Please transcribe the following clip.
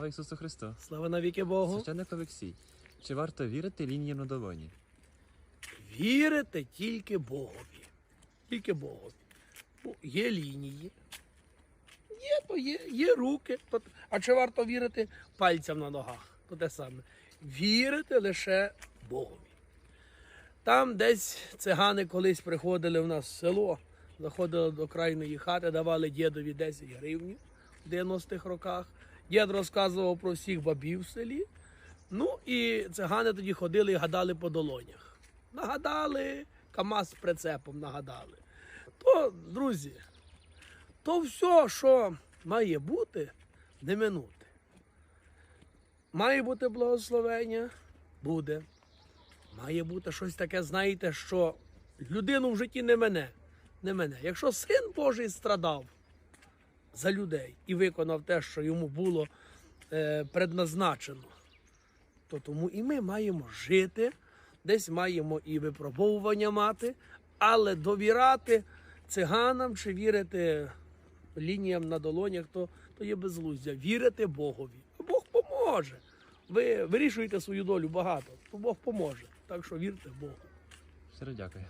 Слава Ісусу Христу! Слава навіки Богу. Священник Олексій, чи варто вірити лініям на долоні? Вірите тільки Богові. Тільки Богові. Бо є лінії. Є, то є, є руки. То, а чи варто вірити пальцям на ногах? То те саме. Вірити лише Богові. Там десь цигани колись приходили в нас в село, заходили до крайної хати, давали дідові 10 гривень в 90-х роках. Дід розказував про всіх бабів в селі. Ну і цигани тоді ходили і гадали по долонях. Нагадали, КАМАЗ прицепом нагадали. То, друзі, то все, що має бути, не минути. Має бути благословення, буде. Має бути щось таке, знаєте, що людину в житті не мене. Не мене. Якщо син Божий страдав за людей і виконав те, що йому було е, предназначено, то тому і ми маємо жити, десь маємо і випробовування мати, але довіряти циганам чи вірити лініям на долонях, то, то є безглуздя. Вірити Богові. Бог поможе. Ви вирішуєте свою долю багато, то Бог поможе. Так що вірте Богу. Щиро дякую.